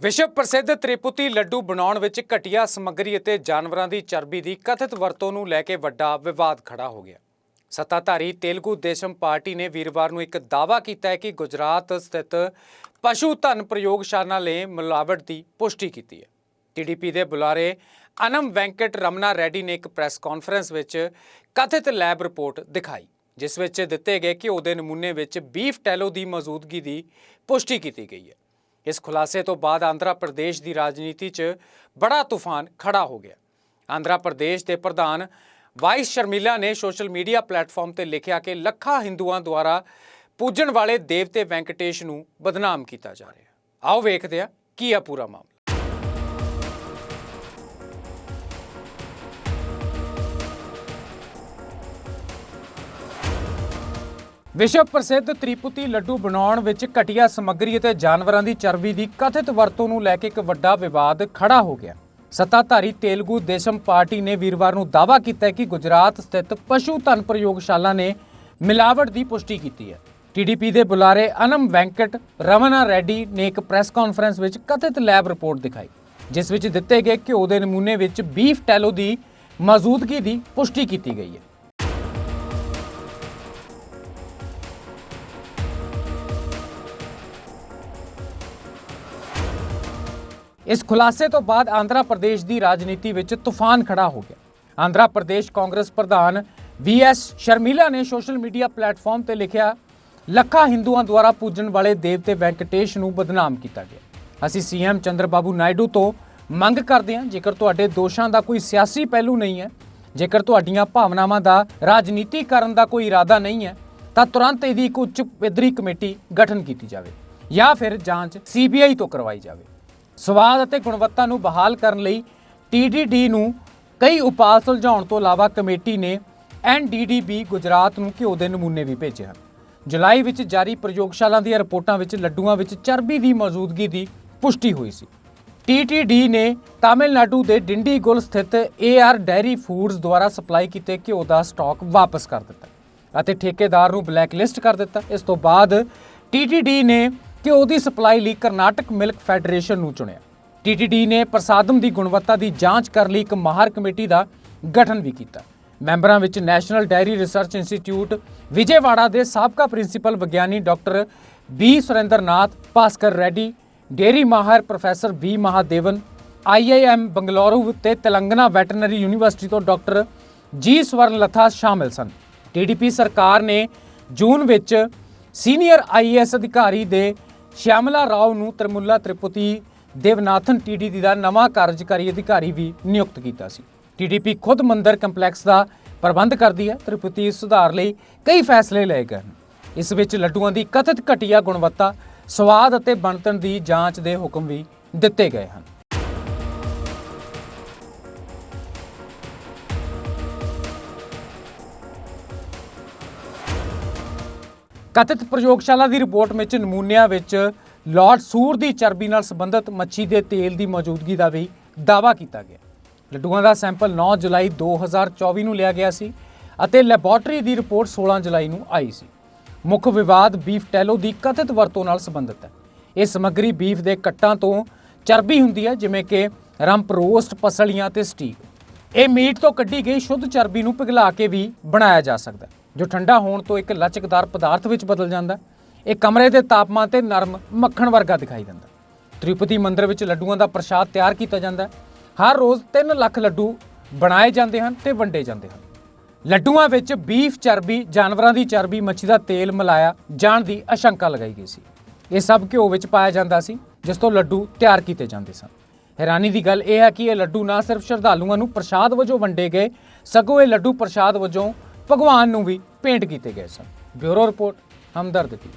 ਵਿਸ਼ਵ ਪ੍ਰਸਿੱਧ ਤ੍ਰਿਪੁਤੀ ਲੱਡੂ ਬਣਾਉਣ ਵਿੱਚ ਘਟੀਆ ਸਮੱਗਰੀ ਅਤੇ ਜਾਨਵਰਾਂ ਦੀ ਚਰਬੀ ਦੀ ਕਥਿਤ ਵਰਤੋਂ ਨੂੰ ਲੈ ਕੇ ਵੱਡਾ ਵਿਵਾਦ ਖੜਾ ਹੋ ਗਿਆ। ਸੱਤਾਧਾਰੀ ਤੇਲਗੂ ਦੇਸ਼ਮ ਪਾਰਟੀ ਨੇ ਵੀਰਵਾਰ ਨੂੰ ਇੱਕ ਦਾਅਵਾ ਕੀਤਾ ਹੈ ਕਿ ਗੁਜਰਾਤ ਸਥਿਤ ਪਸ਼ੂ ਧਨ ਪ੍ਰਯੋਗਸ਼ਾਲਾ ਨੇ ਮਿਲਾਵਟ ਦੀ ਪੁਸ਼ਟੀ ਕੀਤੀ ਹੈ। ਟੀਡੀਪੀ ਦੇ ਬੁਲਾਰੇ ਅਨਮ ਵੈਂਕਟ ਰਮਨਾ ਰੈਡੀ ਨੇ ਇੱਕ ਪ੍ਰੈਸ ਕਾਨਫਰੰਸ ਵਿੱਚ ਕਥਿਤ ਲੈਬ ਰਿਪੋਰਟ ਦਿਖਾਈ, ਜਿਸ ਵਿੱਚ ਦਿੱਤੇ ਗਏ ਕਿ ਉਹਦੇ ਨਮੂਨੇ ਵਿੱਚ ਬੀਫ ਟੈਲੋ ਦੀ ਮੌਜੂਦਗੀ ਦੀ ਪੁਸ਼ਟੀ ਕੀਤੀ ਗਈ ਹੈ। ਇਸ ਖੁਲਾਸੇ ਤੋਂ ਬਾਅਦ ਆਂਧਰਾ ਪ੍ਰਦੇਸ਼ ਦੀ ਰਾਜਨੀਤੀ 'ਚ ਬੜਾ ਤੂਫਾਨ ਖੜਾ ਹੋ ਗਿਆ। ਆਂਧਰਾ ਪ੍ਰਦੇਸ਼ ਦੇ ਪ੍ਰਧਾਨ ਵਾਈਸ ਸ਼ਰਮੀਲਾ ਨੇ ਸੋਸ਼ਲ ਮੀਡੀਆ ਪਲੇਟਫਾਰਮ ਤੇ ਲਿਖਿਆ ਕਿ ਲੱਖਾਂ ਹਿੰਦੂਆਂ ਦੁਆਰਾ ਪੂਜਣ ਵਾਲੇ ਦੇਵਤੇ ਵੈਂਕਟੇਸ਼ ਨੂੰ ਬਦਨਾਮ ਕੀਤਾ ਜਾ ਰਿਹਾ ਆਓ ਵੇਖਦੇ ਹਾਂ ਕੀ ਆ ਪੂਰਾ ਮਾਮਲਾ। ਵਿਸ਼ਵ ਪ੍ਰਸਿੱਧ ਤ੍ਰਿਪੁਤੀ ਲੱਡੂ ਬਣਾਉਣ ਵਿੱਚ ਘਟੀਆ ਸਮੱਗਰੀ ਅਤੇ ਜਾਨਵਰਾਂ ਦੀ ਚਰਬੀ ਦੀ ਕਥਿਤ ਵਰਤੋਂ ਨੂੰ ਲੈ ਕੇ ਇੱਕ ਵੱਡਾ ਵਿਵਾਦ ਖੜਾ ਹੋ ਗਿਆ। ਸੱਤਾਧਾਰੀ ਤੇਲਗੂ ਦੇਸ਼ਮ ਪਾਰਟੀ ਨੇ ਵੀਰਵਾਰ ਨੂੰ ਦਾਅਵਾ ਕੀਤਾ ਕਿ ਗੁਜਰਾਤ ਸਥਿਤ ਪਸ਼ੂ ਧਨ ਪ੍ਰਯੋਗਸ਼ਾਲਾ ਨੇ ਮਿਲਾਵਟ ਦੀ ਪੁਸ਼ਟੀ ਕੀਤੀ ਹੈ। ਟੀਡੀਪੀ ਦੇ ਬੁਲਾਰੇ ਅਨਮ ਵੈਂਕਟ, ਰਮਨਾ ਰੈਡੀ ਨੇ ਇੱਕ ਪ੍ਰੈਸ ਕਾਨਫਰੰਸ ਵਿੱਚ ਕਥਿਤ ਲੈਬ ਰਿਪੋਰਟ ਦਿਖਾਈ, ਜਿਸ ਵਿੱਚ ਦਿੱਤੇ ਗਏ ਘਿਓ ਦੇ ਨਮੂਨੇ ਵਿੱਚ ਬੀਫ ਟੈਲੋ ਦੀ ਮੌਜੂਦਗੀ ਦੀ ਪੁਸ਼ਟੀ ਕੀਤੀ ਗਈ ਹੈ। ਇਸ ਖੁਲਾਸੇ ਤੋਂ ਬਾਅਦ ਆਂਧਰਾ ਪ੍ਰਦੇਸ਼ ਦੀ ਰਾਜਨੀਤੀ ਵਿੱਚ ਤੂਫਾਨ ਖੜਾ ਹੋ ਗਿਆ। ਆਂਧਰਾ ਪ੍ਰਦੇਸ਼ ਕਾਂਗਰਸ ਪ੍ਰਧਾਨ ਵੀਐਸ ਸ਼ਰਮੀਲਾ ਨੇ ਸੋਸ਼ਲ ਮੀਡੀਆ ਪਲੇਟਫਾਰਮ ਤੇ ਲਿਖਿਆ, ਲੱਖਾਂ ਹਿੰਦੂਆਂ ਦੁਆਰਾ ਪੂਜਣ ਵਾਲੇ ਦੇਵਤੇ ਵੈਂਕਟੇਸ਼ ਨੂੰ ਬਦਨਾਮ ਕੀਤਾ ਗਿਆ। ਅਸੀਂ ਸੀਐਮ ਚੰਦਰਬਾਬੂ ਨਾਇਡੂ ਤੋਂ ਮੰਗ ਕਰਦੇ ਹਾਂ, ਜੇਕਰ ਤੁਹਾਡੇ ਦੋਸ਼ਾਂ ਦਾ ਕੋਈ ਸਿਆਸੀ ਪਹਿਲੂ ਨਹੀਂ ਹੈ, ਜੇਕਰ ਤੁਹਾਡੀਆਂ ਭਾਵਨਾਵਾਂ ਦਾ ਰਾਜਨੀਤੀ ਕਰਨ ਦਾ ਕੋਈ ਇਰਾਦਾ ਨਹੀਂ ਹੈ, ਤਾਂ ਤੁਰੰਤ ਇਹਦੀ ਇੱਕ ਉੱਚ ਪੱਧਰੀ ਕਮੇਟੀ ਗਠਨ ਕੀਤੀ ਜਾਵੇ ਜਾਂ ਫਿਰ ਜਾਂਚ ਸੀਬੀਆਈ ਤੋਂ ਕਰਵਾਈ ਜਾਵੇ। ਸਵਾਦ ਅਤੇ ਗੁਣਵੱਤਾ ਨੂੰ ਬਹਾਲ ਕਰਨ ਲਈ ਟੀਡੀਡੀ ਨੂੰ ਕਈ ਉਪਾਅ ਸੁਲਝਾਉਣ ਤੋਂ ਇਲਾਵਾ ਕਮੇਟੀ ਨੇ ਐਨਡੀਡੀਬੀ ਗੁਜਰਾਤ ਨੂੰ ਘਿਓ ਦੇ ਨਮੂਨੇ ਵੀ ਭੇਜੇ ਹਨ। ਜੁਲਾਈ ਵਿੱਚ ਜਾਰੀ ਪ੍ਰਯੋਗਸ਼ਾਲਾ ਦੀਆਂ ਰਿਪੋਰਟਾਂ ਵਿੱਚ ਲੱਡੂਆਂ ਵਿੱਚ ਚਰਬੀ ਦੀ ਮੌਜੂਦਗੀ ਦੀ ਪੁਸ਼ਟੀ ਹੋਈ ਸੀ। ਟੀਟੀਡੀ ਨੇ ਤਾਮਿਲਨਾਡੂ ਦੇ ਡਿੰਡੀਗੁਲ ਸਥਿਤ ਏਆਰ ਡੈਰੀ ਫੂਡਸ ਦੁਆਰਾ ਸਪਲਾਈ ਕੀਤੇ ਘਿਓ ਦਾ ਸਟਾਕ ਵਾਪਸ ਕਰ ਦਿੱਤਾ ਅਤੇ ਠੇਕੇਦਾਰ ਨੂੰ ਬਲੈਕਲਿਸਟ ਕਰ ਦਿੱਤਾ। ਇਸ ਤੋਂ ਬਾਅਦ ਟੀਟੀਡੀ ਨੇ ਕਿ ਉਹਦੀ ਸਪਲਾਈ ਲਈ ਕਰਨਾਟਕ ਮਿਲਕ ਫੈਡਰੇਸ਼ਨ ਨੂੰ ਚੁਣਿਆ। ਟੀਟੀਡੀ ਨੇ ਪ੍ਰਸਾਦਮ ਦੀ ਗੁਣਵੱਤਾ ਦੀ ਜਾਂਚ ਕਰਨ ਲਈ ਇੱਕ ਮਾਹਰ ਕਮੇਟੀ ਦਾ ਗਠਨ ਵੀ ਕੀਤਾ। ਮੈਂਬਰਾਂ ਵਿੱਚ national dairy research institute, Vijayawada ਦੇ ਸਾਬਕਾ ਪ੍ਰਿੰਸੀਪਲ ਵਿਗਿਆਨੀ doctor B Surendranath Bhaskar Reddy dairy ਮਾਹਰ professor B Mahadevan IIM Bengaluru ਤੇ ਤੇਲੰਗਾਨਾ ਵੈਟਰਨਰੀ ਯੂਨੀਵਰਸਿਟੀ ਤੋਂ ਡਾਕਟਰ ਜੀ ਸਵਰਨਲਥਾ ਸ਼ਾਮਿਲ ਸਨ। ਟੀਡੀਪੀ ਸਰਕਾਰ ਨੇ ਜੂਨ ਵਿੱਚ ਸੀਨੀਅਰ ਆਈਏਐਸ ਅਧਿਕਾਰੀ ਦੇ ਸ਼ਿਆਮਲਾ ਰਾਓ ਨੂੰ ਤ੍ਰਿਮੁੱਲਾ ਤ੍ਰਿਪੁਤੀ ਦੇਵਨਾਥਨ ਟੀਡੀਡੀ ਦਾ ਨਵਾਂ ਕਾਰਜਕਾਰੀ ਅਧਿਕਾਰੀ ਵੀ ਨਿਯੁਕਤ ਕੀਤਾ ਸੀ। ਟੀਡੀਪੀ ਖੁਦ ਮੰਦਰ ਕੰਪਲੈਕਸ ਦਾ ਪ੍ਰਬੰਧ ਕਰਦੀ ਹੈ। ਤ੍ਰਿਪੁਤੀ ਸੁਧਾਰ ਲਈ ਕਈ ਫੈਸਲੇ ਲਏ ਗਏ ਹਨ ਇਸ ਵਿੱਚ ਲੱਡੂਆਂ ਦੀ ਕਥਿਤ ਘਟੀਆ ਗੁਣਵੱਤਾ, ਸਵਾਦ ਅਤੇ ਬਣਤਰ ਦੀ ਜਾਂਚ ਦੇ ਹੁਕਮ ਵੀ ਦਿੱਤੇ ਗਏ ਹਨ। ਕਥਿਤ ਪ੍ਰਯੋਗਸ਼ਾਲਾ ਦੀ ਰਿਪੋਰਟ ਵਿੱਚ ਨਮੂਨਿਆਂ ਵਿੱਚ ਲਾਰਡ ਸੂਰ ਦੀ ਚਰਬੀ ਨਾਲ ਸੰਬੰਧਿਤ ਮੱਛੀ ਦੇ ਤੇਲ ਦੀ ਮੌਜੂਦਗੀ ਦਾ ਵੀ ਦਾਅਵਾ ਕੀਤਾ ਗਿਆ। ਲੱਡੂਆਂ ਦਾ ਸੈਂਪਲ 9 ਜੁਲਾਈ 2024 ਨੂੰ ਲਿਆ ਗਿਆ ਸੀ ਅਤੇ ਲੈਬੋਰਟਰੀ ਦੀ ਰਿਪੋਰਟ 16 ਜੁਲਾਈ ਨੂੰ ਆਈ ਸੀ। ਮੁੱਖ ਵਿਵਾਦ ਬੀਫ ਟੈਲੋ ਦੀ ਕਥਿਤ ਵਰਤੋਂ ਨਾਲ ਸੰਬੰਧਿਤ ਹੈ। ਇਹ ਸਮੱਗਰੀ ਬੀਫ ਦੇ ਕੱਟਾਂ ਤੋਂ ਚਰਬੀ ਹੁੰਦੀ ਹੈ ਜਿਵੇਂ ਕਿ ਰੰਪ ਰੋਸਟ ਪਸਲੀਆਂ ਤੇ ਸਟੀਕ। ਇਹ ਮੀਟ ਤੋਂ ਕੱਢੀ ਗਈ ਸ਼ੁੱਧ ਚਰਬੀ ਨੂੰ ਪਿਘਲਾ ਕੇ ਵੀ ਬਣਾਇਆ ਜਾ ਸਕਦਾ ਹੈ, ਜੋ ਠੰਡਾ ਹੋਣ ਤੋਂ ਇੱਕ ਲਚਕਦਾਰ ਪਦਾਰਥ ਵਿੱਚ ਬਦਲ ਜਾਂਦਾ ਇਹ ਕਮਰੇ ਦੇ ਤਾਪਮਾਨ ਤੇ ਨਰਮ ਮੱਖਣ ਵਰਗਾ ਦਿਖਾਈ ਦਿੰਦਾ ਹੈ। ਤ੍ਰਿਪਤੀ ਮੰਦਿਰ ਵਿੱਚ ਲੱਡੂਆਂ ਦਾ ਪ੍ਰਸ਼ਾਦ ਤਿਆਰ ਕੀਤਾ ਜਾਂਦਾ ਹਰ ਰੋਜ਼ 3 ਲੱਖ ਲੱਡੂ ਬਣਾਏ ਜਾਂਦੇ ਹਨ ਤੇ ਵੰਡੇ ਜਾਂਦੇ ਹਨ। ਲੱਡੂਆਂ ਵਿੱਚ ਬੀਫ ਚਰਬੀ, ਜਾਨਵਰਾਂ ਦੀ ਚਰਬੀ, ਮੱਛੀ ਦਾ ਤੇਲ ਮਿਲਾਇਆ ਜਾਣ ਦੀ ਆਸ਼ੰਕਾ ਲਗਾਈ ਗਈ ਸੀ। ਇਹ ਸਭ ਘਿਓ ਵਿੱਚ ਪਾਇਆ ਜਾਂਦਾ ਸੀ, ਜਿਸ ਤੋਂ ਲੱਡੂ ਤਿਆਰ ਕੀਤੇ ਜਾਂਦੇ ਸਨ। ਹੈਰਾਨੀ ਦੀ ਗੱਲ ਇਹ ਹੈ ਕਿ ਇਹ ਲੱਡੂ ਨਾ ਸਿਰਫ ਸ਼ਰਧਾਲੂਆਂ ਨੂੰ ਪ੍ਰਸ਼ਾਦ ਵਜੋਂ ਵੰਡੇ ਗਏ, ਸਗੋਂ ਇਹ ਲੱਡੂ ਪ੍ਰਸ਼ਾਦ ਵਜੋਂ ਭਗਵਾਨ ਨੂੰ ਵੀ ਭੇਂਟ ਕੀਤੇ ਗਏ ਸਨ। ਬਿਊਰੋ ਰਿਪੋਰਟ ਹਮਦਰਦ ਦੀ